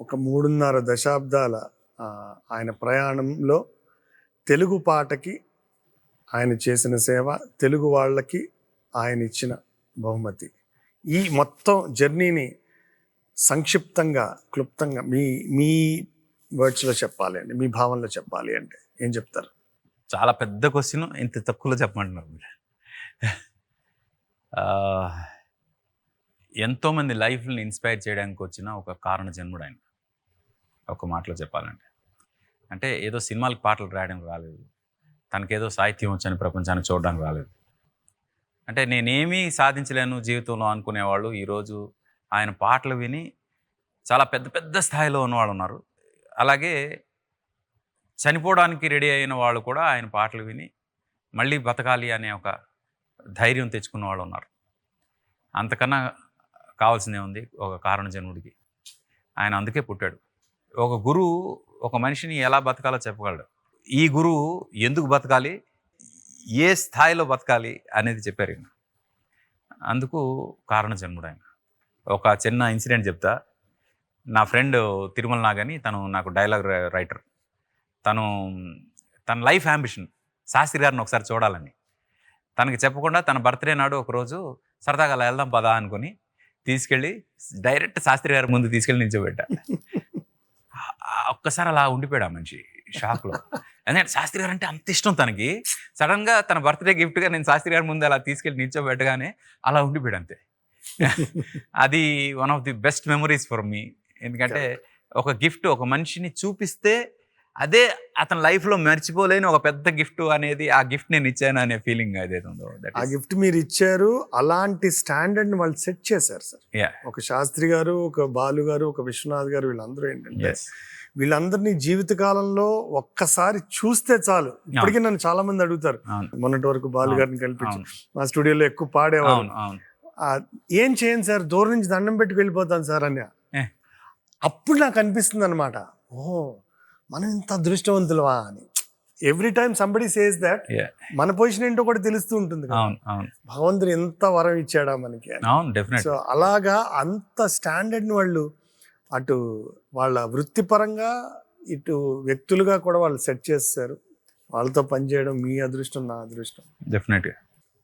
ఒక మూడున్నర దశాబ్దాల ఆయన ప్రయాణంలో తెలుగు పాటకి ఆయన చేసిన సేవ తెలుగు వాళ్ళకి ఆయన ఇచ్చిన బహుమతి. ఈ మొత్తం జర్నీని సంక్షిప్తంగా క్లుప్తంగా మీ మీ వర్డ్స్లో చెప్పాలి అండి మీ భావనలో చెప్పాలి అంటే ఏం చెప్తారు? చాలా పెద్ద క్వశ్చన్ ఇంత తక్కువలో చెప్పమంటున్నారు మీరు. ఎంతోమంది లైఫ్ని ఇన్స్పైర్ చేయడానికి వచ్చిన ఒక కారణ జన్ముడు ఆయన. ఒక మాటలో చెప్పాలంటే. అంటే ఏదో సినిమాలకు పాటలు రాయడానికి రాలేదు. తనకేదో సాహిత్యం వచ్చని ప్రపంచాన్ని చూడడానికి రాలేదు. అంటే నేనేమీ సాధించలేను జీవితంలో అనుకునేవాళ్ళు. ఈరోజు ఆయన పాటలు విని చాలా పెద్ద పెద్ద స్థాయిలో ఉన్నవాళ్ళు ఉన్నారు. అలాగే చనిపోవడానికి రెడీ అయిన వాళ్ళు కూడా ఆయన పాటలు విని మళ్ళీ బతకాలి అనే ఒక ధైర్యం తెచ్చుకున్న వాళ్ళు ఉన్నారు. అంతకన్నా కావాల్సిందే ఉంది ఒక కారణ జన్ముడికి ఆయన అందుకే పుట్టాడు. ఒక గురువు ఒక మనిషిని ఎలా బతకాలో చెప్పగలడు. ఈ గురువు ఎందుకు బతకాలి? ఏ స్థాయిలో బతకాలి అనేది చెప్పారు ఈయన. అందుకు కారణ జన్ముడు ఆయన. ఒక చిన్న ఇన్సిడెంట్ చెప్తా. నా ఫ్రెండ్ తిరుమల నాగని తను నాకు డైలాగ్ రైటర్. తను తన లైఫ్ అంబిషన్ శాస్త్రి గారిని ఒకసారి చూడాలని. తనకి చెప్పకుండా తన బర్త్డే నాడు ఒకరోజు సరదాగా అలా వెళ్దాం పదా అనుకుని తీసుకెళ్ళి డైరెక్ట్ శాస్త్రి గారి ముందు తీసుకెళ్ళి నిల్చోబెట్టా. ఒక్కసారి అలా ఉండిపోయాడు ఆ మనిషి షాక్లో. ఎందుకంటే శాస్త్రి గారు అంటే అంత ఇష్టం తనకి. సడన్గా తన బర్త్డే గిఫ్ట్గా నేను శాస్త్రి గారి ముందు అలా తీసుకెళ్ళి నిల్చోబెట్టగానే అలా ఉండిపోయాడు అంతే. అది one of the best memories for me. ఎందుకంటే ఒక గిఫ్ట్ ఒక మనిషిని చూపిస్తే అదే అతని లైఫ్లో మర్చిపోలేని ఒక పెద్ద గిఫ్ట్ అనేది ఆ గిఫ్ట్ నేను ఇచ్చాను అనే ఫీలింగ్ అదేదో ఉందో ఆ గిఫ్ట్ మీరు ఇచ్చారు అలాంటి స్టాండర్డ్ని వాళ్ళు సెట్ చేశారు సార్. యా ఒక శాస్త్రి గారు ఒక బాలు గారు ఒక విశ్వనాథ్ గారు వీళ్ళందరూ ఏంటంటే వీళ్ళందరినీ జీవితకాలంలో ఒక్కసారి చూస్తే చాలు. ఇప్పటికీ నన్ను చాలా మంది అడుగుతారు. మొన్నటి వరకు బాలు. గారిని కల్పించి మా స్టూడియోలో ఎక్కువ పాడేవారు. ఆ, ఏం చేయను సార్? దూరం నుంచి దండం పెట్టుకు వెళ్ళిపోతాను సార్ అని. అప్పుడు నాకు అనిపిస్తుంది అనమాట ఓ మనం ఇంత అదృష్టవంతులవా అని every time somebody says that. మన పొజిషన్ ఏంటో కూడా తెలుస్తూ ఉంటుంది భగవంతుడు ఎంత వరం ఇచ్చాడా మనకి సో అలాగా అంత స్టాండర్డ్ని వాళ్ళు అటు వాళ్ళ వృత్తిపరంగా ఇటు వ్యక్తులుగా కూడా వాళ్ళు సెట్ చేస్తారు. వాళ్ళతో పనిచేయడం మీ అదృష్టం నా అదృష్టం. డెఫినెట్గా